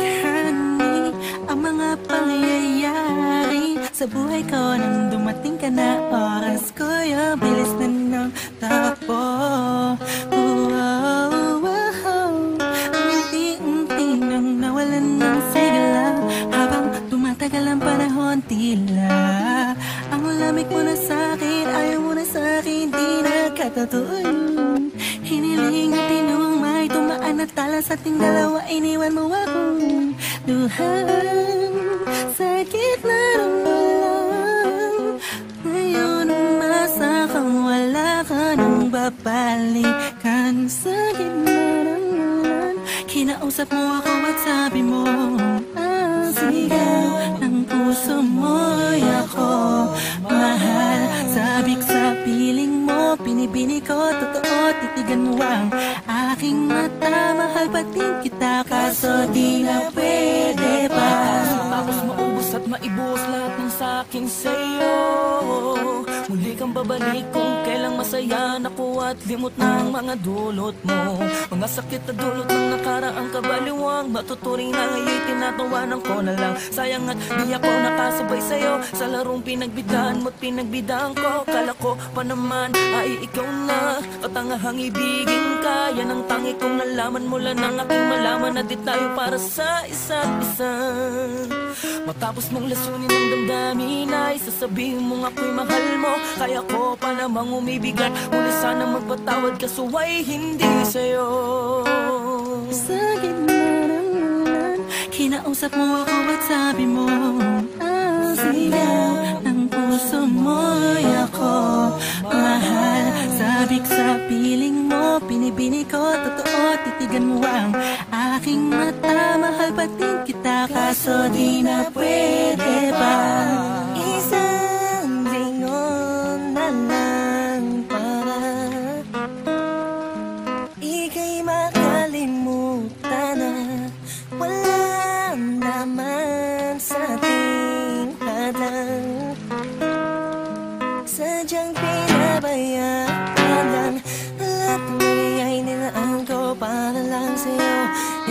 tadhani Ang mga pangyayari. Sa buhay ko nang dumating ka na Oras ko yung bilis na ng tapo. Wow, wow. Unti-unti nang nawalan ng sigla. Habang tumatagal ang panahon tila Ang lamig mo na sa'kin Ayaw mo na sa'kin Di na katotoo Hiniling at tinong may tumaan at tala sa ating dalawa Iniwan mo ako luhan Sa gitna ng ulan. Ngayon umasa kang wala ka nang babalikan. Sa gitna Kinausap mo ako at mo Ang sigaw puso mo'y ako. Mahal, sabik sa mo Pinibini ko, totoo, titigan mo aking mata. Mahal pa din kita, kaso di na Muli kang babalik kung kailang masaya Naku at limot ang mga dulot mo. Mga sakit na dulot ng nakaraang kabaliwang Matuturing na ngayon tinatawanan ko na lang. Sayang at di ako nakasabay sa'yo. Sa larong pinagbidaan mo't pinagbidaan ko Kala ko pa naman ay ikaw na. Katangahang ibigin ka Yan ang tangi kong nalaman. Mula ng aking malaman Na di tayo para sa isa't isa Matapos mong lasunin ang damdamin ay Sasabihin mong ako'y mahal mo. Kaya ko pa namang umibigat. Muli sana magpatawad kaso ay hindi sa'yo. Sa gitna ng ulan Kinausap mo ako at sabi mo Ang sigaw ng puso mo'y ako. Mahal, sabik sa piling mo Pinibini ko, totoo, titigan mo ang aking mata Mahal pa din kita, kaso di na pwede pa. Isang lingon na lang para Ika'y makalimutan na Walang naman sa ating hadlang Sadyang lang sa'yo.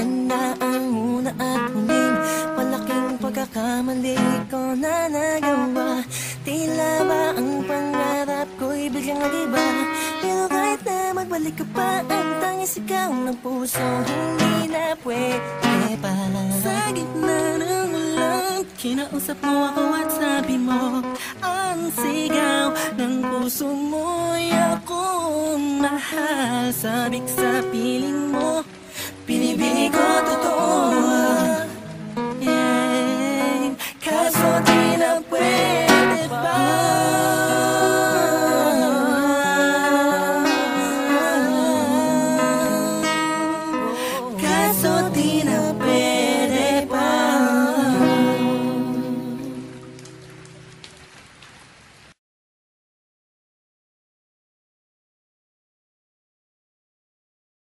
Yan na ang una at huling Malaking pagkakamali ko na nagawa. Tila ba ang pangarap ko'y biglang nag-iba? Pero kahit na magbalik ka pa Ang tanging sigaw ng puso Hindi na pwede pa. Sa gitna ng ulan Kinausap mo ako at sabi mo Ang sigaw ng puso mo'y ako mahal. Sabik sa piling